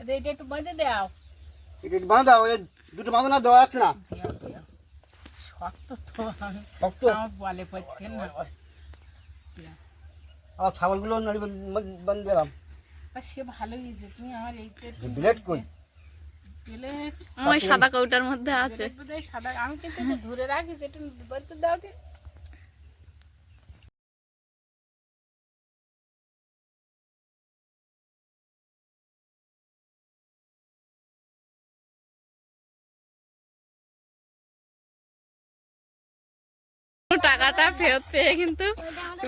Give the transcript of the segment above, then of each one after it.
এটা এটা একটু বেঁধে দাও। এটা একটু বাঁধা ওই দুটো বাঁধা না দেওয়া যাচ্ছে না? দিও দিও। শক্ত তো শক্ত? আমার বলে না। ছাগলগুলো নাড়ি বান্ধ দিলাম। আর সে ভালোই হয়েছে তুমি আমার কই? প্লেট সাদা কৌটার মধ্যে আছে। সাদা। আমি কিন্তু ধরে রাখিস একটু বেঁধে দাও দিন টাকাটা ফেরত পেয়ে কিন্তু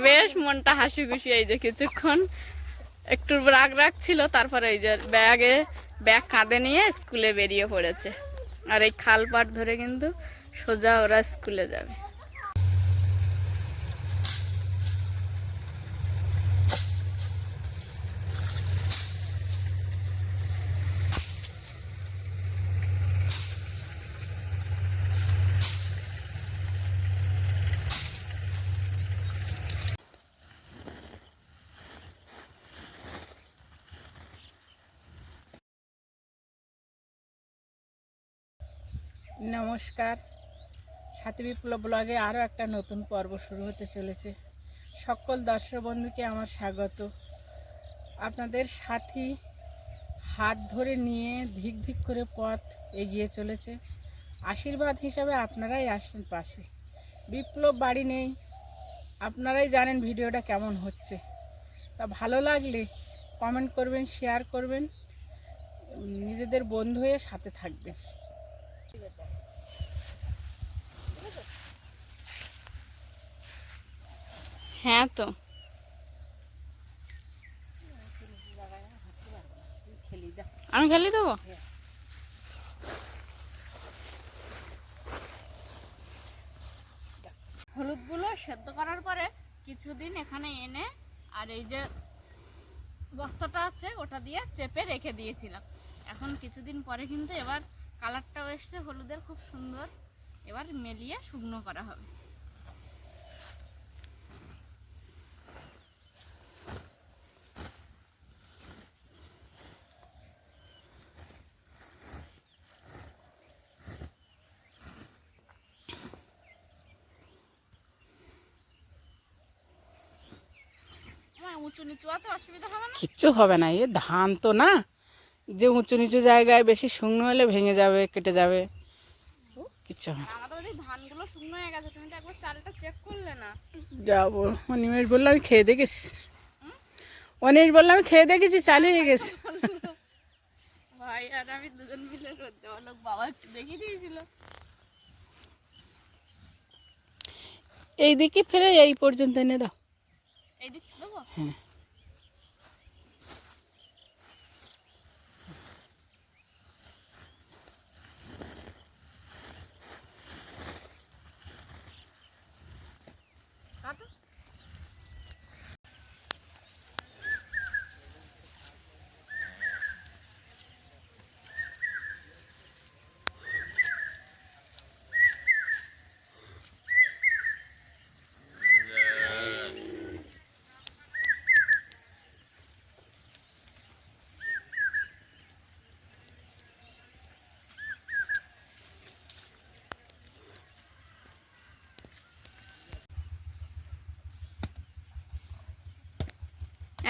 বেশ মনটা হাসি খুশি এই যে কিছুক্ষণ। একটু রাগ রাগ ছিল, তারপরে এই যে ব্যাগে, ব্যাগ কাঁধে নিয়ে স্কুলে বেরিয়ে পড়েছে। আর এই খাল পাট ধরে কিন্তু সোজা ওরা স্কুলে যাবে। নমস্কার। সাথী বিপ্লব ব্লগে আরও একটা নতুন পর্ব শুরু হতে চলেছে। সকল দর্শক বন্ধুকে আমার স্বাগত। আপনাদের সাথী হাত ধরে নিয়ে ধিক ধিক করে পথ এগিয়ে চলেছে। আশীর্বাদ হিসাবে আপনারাই আসছেন পাশে। বিপ্লব বাড়ি নেই। আপনারাই জানেন ভিডিওটা কেমন হচ্ছে। তা ভালো লাগলে কমেন্ট করবেন, শেয়ার করবেন। নিজেদের বন্ধু হয়ে সাথে থাকবেন। হ্যাঁ তো। আমি খেলি দেবো? হলুদগুলো সেদ্ধ করার পরে কিছুদিন এখানে এনে আর এই যে বস্তাটা আছে, ওটা দিয়ে চেপে রেখে দিয়েছিলাম। এখন কিছুদিন পরে কিন্তু এবার কালারটাও এসছে, হলুদের খুব সুন্দর। এবার মেলিয়ে শুকনো করা হবে আমার উঁচু নিচু আছে অসুবিধা হবে না? কিচ্ছু হবে না এ ধান তো না। যে উঁচু নিচু জায়গায় বেশি শুকনো হলে ভেঙে যাবে কেটে যাবে। কিচ্ছু হবে ধানগুলো শুকনো হয়ে গেছে তুমি তো একবার চালটা চেক করলে না। যাব। অনিমেষ বলল আমি খেয়ে দেখেছি অনিমেষ বলল আমি খেয়ে দেখেছি চালু হয়ে গেছে। ভাই আর আমি দুজন মিলে বাবা একটু দেখিয়ে দিয়েছিল। এই দিকে ফেরে এই পর্যন্ত এনে দাও। এই দিক দেবো? হ্যাঁ।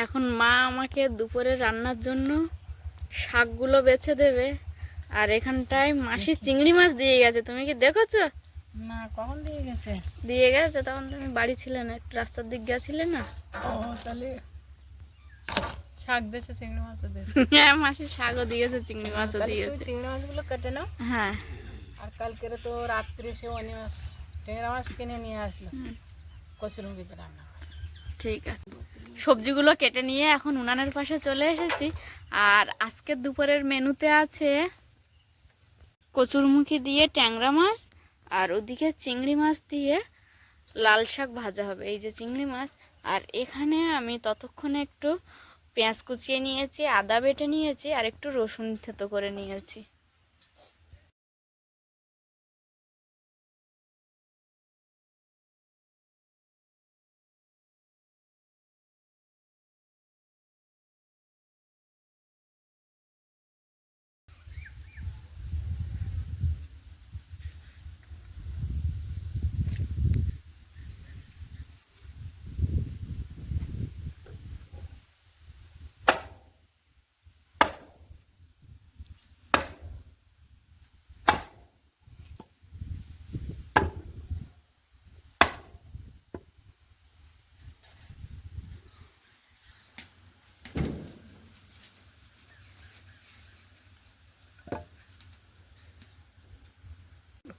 এখন মা আমাকে দুপুরে রান্নার জন্য শাকগুলো বেছে দেবে। আর এখানটায় মাসি চিংড়ি মাছ দিয়ে গেছে। তুমি কি দেখেছ? না কখন দিয়ে গেছে? দিয়ে গেছে? তখন তুমি বাড়ি ছিলে না একটু রাস্তার দিক গেছিলে না? ও তাহলে শাক দিয়েছে চিংড়ি মাছও দিয়েছে। হ্যাঁ মাসি শাকও দিয়েছে চিংড়ি মাছও দিয়েছে। চিংড়ি মাছগুলো কেটে নাও। হ্যাঁ। আর কালকেরে তো রাত্রে সে অনি মাছ মাছ কিনে নিয়ে আসলো। রান্না। ঠিক আছে। সবজিগুলো কেটে নিয়ে এখন উনানের পাশে চলে এসেছি। আর আজকের দুপুরের মেনুতে আছে কচুরমুখী দিয়ে ট্যাংরা মাছ, আর ওদিকে চিংড়ি মাছ দিয়ে লাল শাক ভাজা হবে। এই যে চিংড়ি মাছ, আর এখানে আমি ততক্ষণে একটু পেঁয়াজ কুচিয়ে নিয়েছি, আদা বেটে নিয়েছি, আর একটু রসুন থেতো করে নিয়েছি।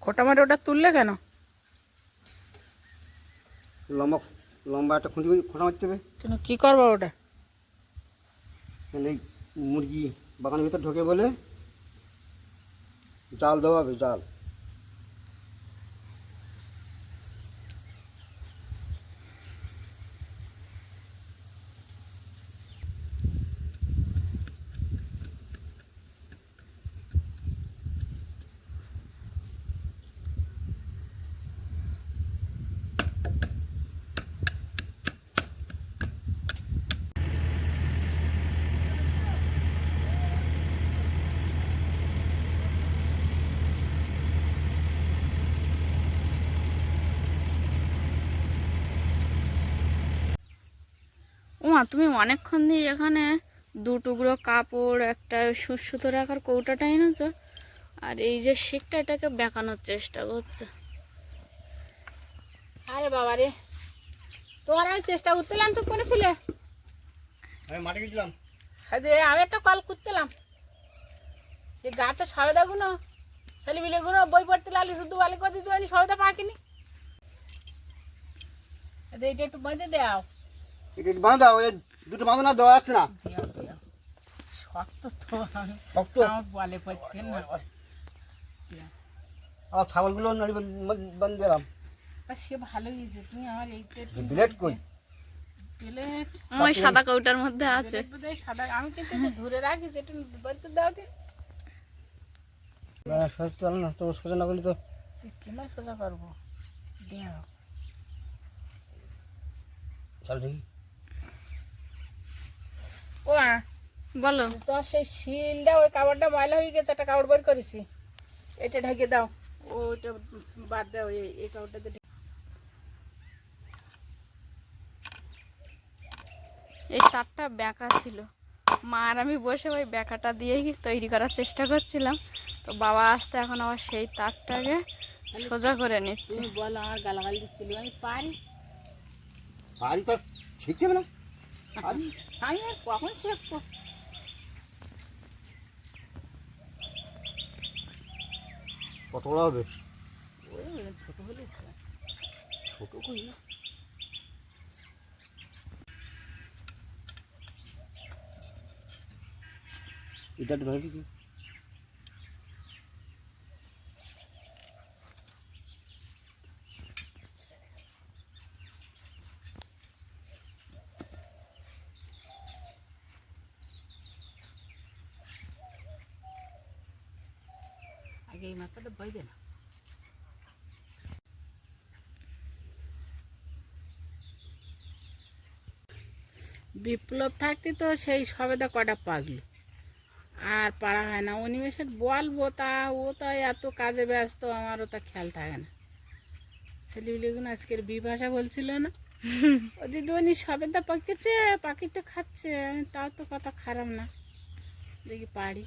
খোটা মারে ওটা তুললে কেন? লম্বা লম্বা একটা খুঁটি খোঁটা মারতে হবে। কেন কী করব ওটা? এই মুরগি বাগানের ভিতর ঢোকে বলে জাল দেওয়া হবে জাল। ওমা তুমি অনেকক্ষণ দিয়ে এখানে দু টুকরো কাপড় একটা সুসুতো রাখার কৌটাটা এনেছো। আর এই যে শেকটা এটাকে বেঁকানোর চেষ্টা করছে। আরে বাবা রে তোমার আমি চেষ্টা করতেলাম তো করেছিলে। আমি মাঠে গেছিলাম। আরে আমি একটা কল করতেলাম। এই গাছের সবেদাগুলো ছেলেপিলেগুলো বই পড়তে লাগলে শুধু বালি করে দিতে পারি সবেদা পাকিনি। আরে এটা একটু বেঁধে দাও। এটা বাঁধা ওই দুটো বাঁধনা দেওয়া আছে না? শক্ত তো। শক্ত আমার বলে পড়তে না। আর ছাগলগুলো নাড়ি বান্ধ দিলাম আর সে ভালো হয়েছে তুমি আমার এইটা ব্লেড কই? প্লেট ওই সাদা কৌটার মধ্যে আছে। সাদা আমি কিন্তু ধরে রাখি সেটা বলতে দাও দি সোজা চল না তো সোজা না করলে তো তুই কেমন সোজা করব? দেও। চল দেখি। ও বলো। তোমার সেই শিলটা ওই কাপড়টা ময়লা হয়ে গেছে একটা কাপড় বের করেছি। এটা ঢেকে দাও। ওইটা বাদ দাও এই কাপড়টাতে এই তারটা বেঁকা ছিল। মা আর আমি বসে ওই বেঁকাটা দিয়েই তৈরি করার চেষ্টা করছিলাম। তো বাবা আসতে এখন আবার সেই তারটাকে সোজা করে নিচ্ছে। তুমি বলো আমার গালাগাল দিচ্ছিলি আমি পারি। পারি তো শিখতে হবে না। আমি আর কখন শিখব কত বড় হবে? ছোট হলে ছোট করি না এটা ধরে দিবি আগে এই মাথাটা বই দে না বিপ্লব থাকতে তো সেই সবেদা কটা পাগলো। আর পাড়া হয় না। অনিমেষের বলব তা ও তো এত কাজে ব্যস্ত আমারও তা খেয়াল থাকে না। ছেলেগুলো আজকের বিভাষা বলছিল না? ও দিদিমণি সবেদা পাকিছে তো খাচ্ছে তাও তো কথা খারাপ না। দেখি পারি।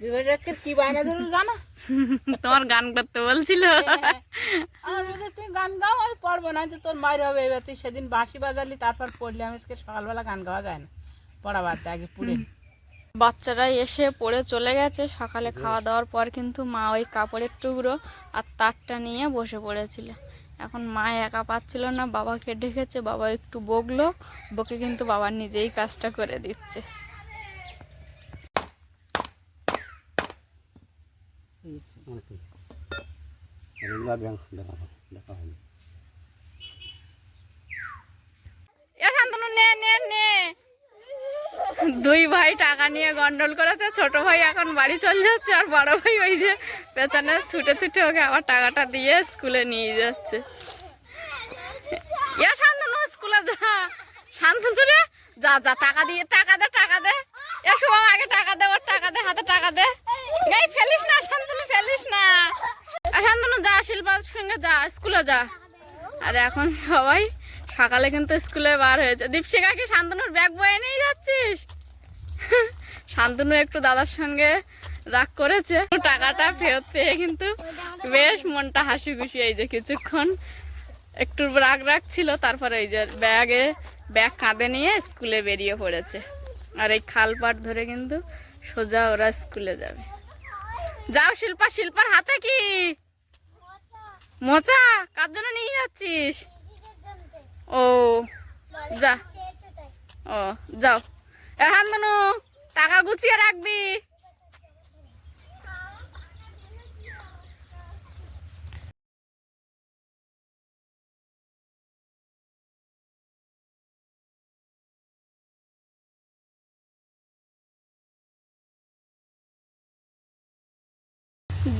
বিভাষা আজকে কি বায়না ধরুন জানো? তোমার গান করতে বলছিল। আমার বলছে তুই গান গাও আমি পড়ব না তো তোর মায়ের হবে এবার। তুই সেদিন বাঁশি বাজালি তারপর পড়লি। আমি আজকে সকালবেলা গান গাওয়া যায় না। পড়া বাদ আগে পুড়ে বাচ্চারা এসে পড়ে চলে গেছে। সকালে খাওয়া দাওয়ার পর কিন্তু মা ওই কাপড়ের টুকরো আর তারটা নিয়ে বসে পড়েছিল। এখন মা একা পাচ্ছিল না বাবাকে ডেকেছে। বাবা একটু বকলো। বকে কিন্তু বাবা নিজেই কাজটা করে দিচ্ছে এগুলো আর ব্যাংক দেখা দেখা হয়নি এ শান্তনু নে নে নে দুই ভাই টাকা নিয়ে গন্ডল করেছে, ছোট ভাই এখন বাড়ি চলে যাচ্ছে আর বড় ভাই ওই যে পেছনে ছুটে ছুটে ওকে আবার টাকাটা দিয়ে স্কুলে নিয়ে যাচ্ছে। শান্তনু, স্কুলে যা। শান্তনু রে, যা যা, টাকা দিয়ে, টাকা দে টাকা দে। এ শুভম আগে টাকা দে, ওর টাকা দে, হাতে টাকা দে ফেলিস না শান্তনু ফেলিস না এ শান্তনু যা শিল্পার সঙ্গে যা, স্কুলে যা। আর এখন সবাই সকালে কিন্তু স্কুলে বার হয়েছে। দীপশিকা কি শান্তনুর ব্যাগ বয়ে নিয়ে যাচ্ছিস? শান্তনু একটু দাদার সঙ্গে রাগ করেছে। টাকাটা ফেরত পেয়ে কিন্তু বেশ মনটা হাসি খুশি। এই যে কিছুক্ষণ একটু রাগ রাগ ছিল, তারপরে এই যে ব্যাগে, ব্যাগ কাঁধে নিয়ে স্কুলে বেরিয়ে পড়েছে। আর এই খাল পাট ধরে কিন্তু সোজা ওরা স্কুলে যাবে। যাও শিল্পা, শিল্পার হাতে কি? মোচা কার জন্য নিয়ে যাচ্ছিস? ও যা। ও যাও। এখন টাকা গুছিয়ে রাখবি।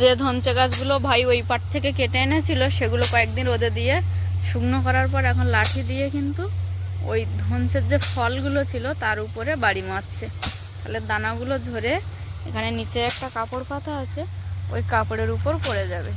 যে ধনচে গাছগুলো ভাই ওই পাট থেকে কেটে এনেছিল, সেগুলো কয়েকদিন রোদে দিয়ে শুকনো করার পর এখন লাঠি দিয়ে কিন্তু ওই ধনচের যে ফলগুলো ছিল তার উপরে বাড়ি মারছে। তাহলে দানাগুলো ঝরে এখানে নিচে একটা কাপড় পাতা আছে, ওই কাপড়ের উপর পড়ে যাবে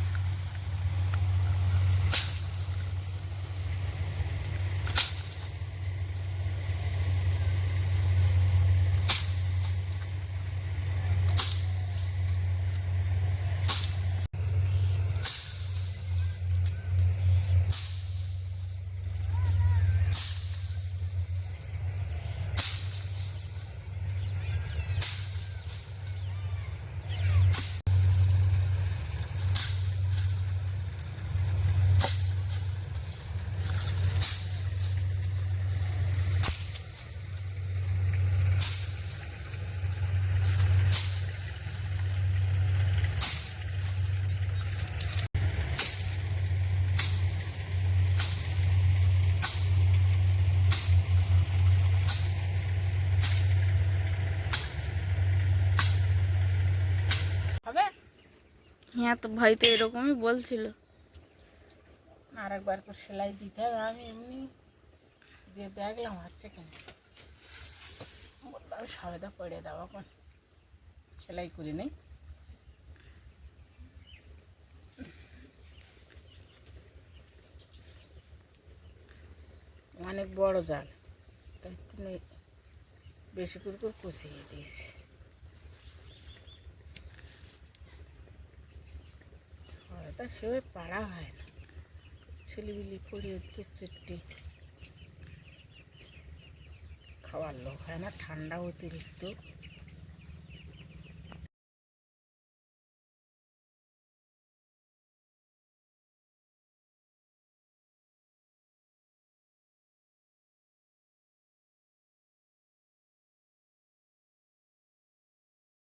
হবে হ্যাঁ তো ভাই তো এরকমই বলছিল। আর একবার করে সেলাই দিতে হবে, আমি এমনি দিয়ে দেখলাম হচ্ছে কেন। বললাম সবেদা পড়ে দাও এখন। সেলাই করি নেই। অনেক বড় জাল, তাই একটু বেশি করে করে কষিয়ে দিস। হয়তো সেভাবে পাড়া হয় না। ছেলেবিলি পড়িয়ে চুটচুটি খাওয়ার লোক হয় না, ঠান্ডা অতিরিক্ত।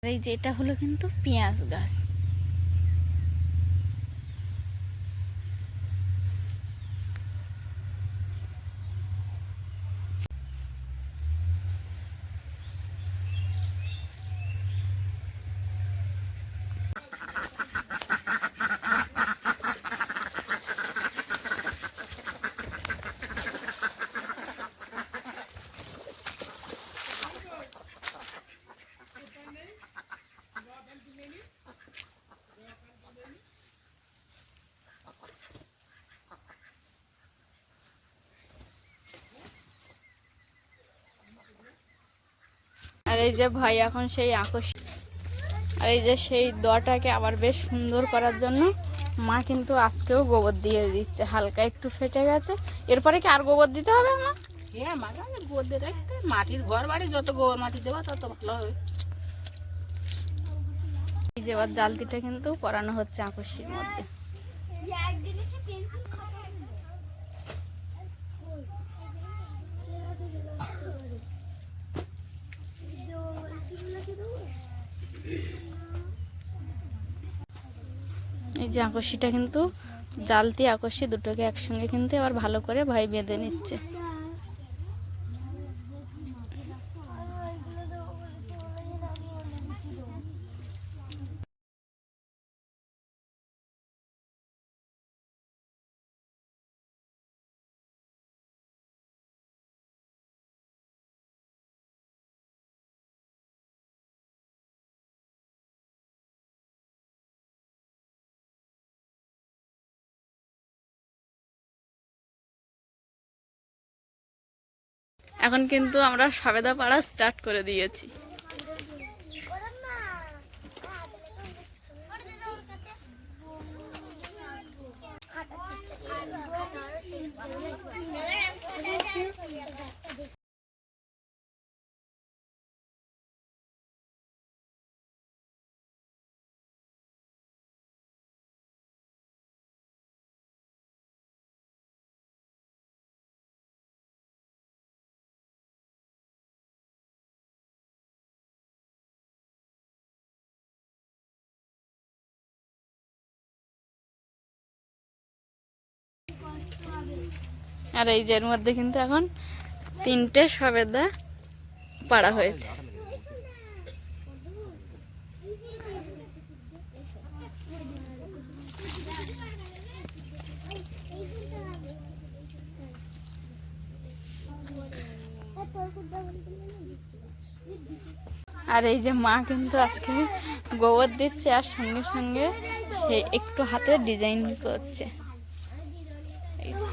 এই যে এটা হলো কিন্তু পেঁয়াজ গাছ। এই যে ভাই এখন সেই আকর্ষ আর এই যে সেই দোয়াটাকে আবার বেশ সুন্দর করার জন্য মা কিন্তু আজকেও গোবর দিয়ে দিচ্ছে। হালকা একটু ফেটে গেছে। এরপরে কি আর গোবর দিতে হবে মা? হ্যাঁ মাঝে গোবর দিয়ে রাখতে মাটির ঘর বাড়ি যত গোবর মাটি দেওয়া তত ভালো হবে। এই যে এবার জালতিটা কিন্তু পরানো হচ্ছে আকর্ষির মধ্যে। যে আকর্ষিটা কিন্তু জালতি আকর্ষি দুটোকে একসঙ্গে কিন্তু আবার ভালো করে ভাই বেঁধে নিচ্ছে। এখন কিন্তু আমরা সবেদা পাড়া স্টার্ট করে দিয়েছি। আর এই যে এর মধ্যে কিন্তু এখন তিনটে সবেদা পাড়া হয়েছে আর এই যে মা কিন্তু আজকে গোবর দিচ্ছে আর সঙ্গে সঙ্গে সে একটু হাতে ডিজাইন করছে এই যে।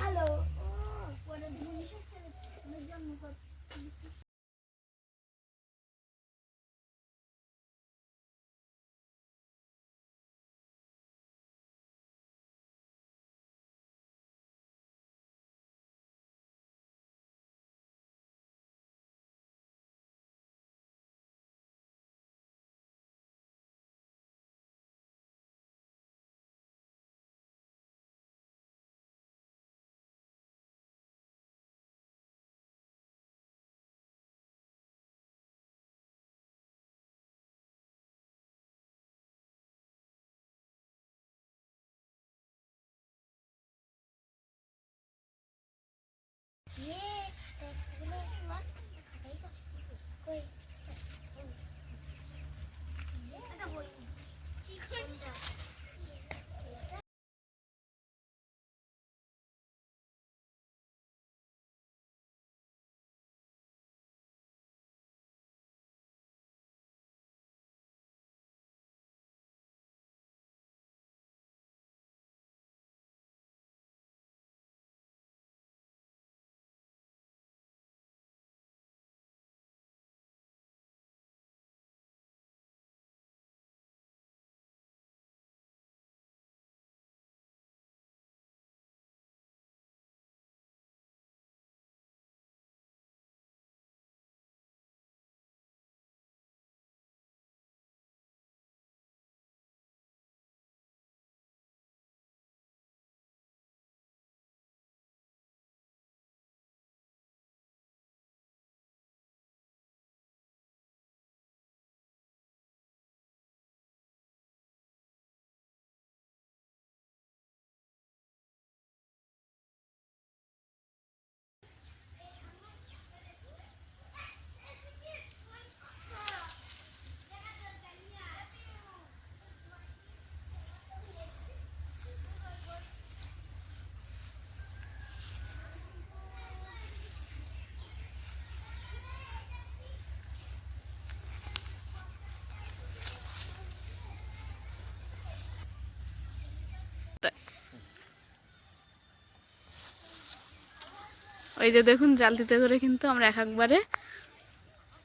ওই যে দেখুন, জালতিতে করে কিন্তু আমরা এক একবারে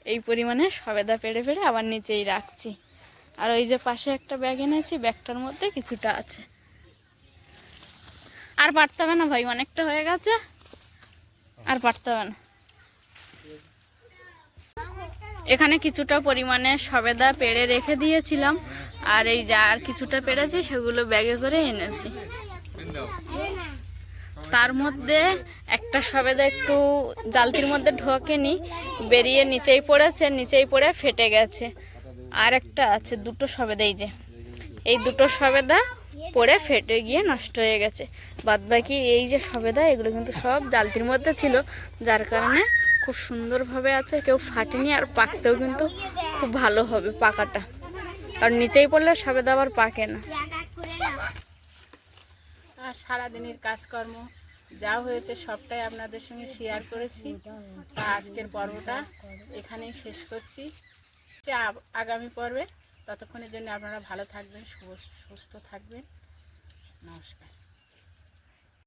এই পরিমাণে সবেদা পেড়ে পেড়ে আবার নিচেই রাখছি। আর ওই যে পাশে একটা ব্যাগ এনেছি, ব্যাগটার মধ্যে কিছুটা আছে। আর পারতে হবে না ভাই, অনেকটা হয়ে গেছে। আর পারতে হবে না। এখানে কিছুটা পরিমাণে সবেদা পেড়ে রেখে দিয়েছিলাম। আর এই যা আর কিছুটা পেড়েছি, সেগুলো ব্যাগে করে এনেছি। তার মধ্যে একটা সবেদা একটু জালতির মধ্যে ঢোকেনি, বেরিয়ে নিচেই পড়েছে, নিচেই পড়ে ফেটে গেছে। আর একটা আছে, দুটো সবেদা এই যে। এই দুটো সবেদা পড়ে ফেটে গিয়ে নষ্ট হয়ে গেছে। বাদ বাকি এই যে সবেদা, এগুলো কিন্তু সব জালতির মধ্যে ছিল, যার কারণে খুব সুন্দরভাবে আছে, কেউ ফাটেনি আর পাকতেও কিন্তু খুব ভালো হবে পাকাটা। আর নিচেই পড়লে সবেদা আবার পাকে না। আর সারাদিনের কাজকর্ম। যা হয়েছে সবটাই আপনাদের সঙ্গে শেয়ার করেছি। তা আজকের পর্বটা এখানেই শেষ করছি। আগামী পর্বে ততক্ষণের জন্য আপনারা ভালো থাকবেন সুস্থ থাকবেন। নমস্কার।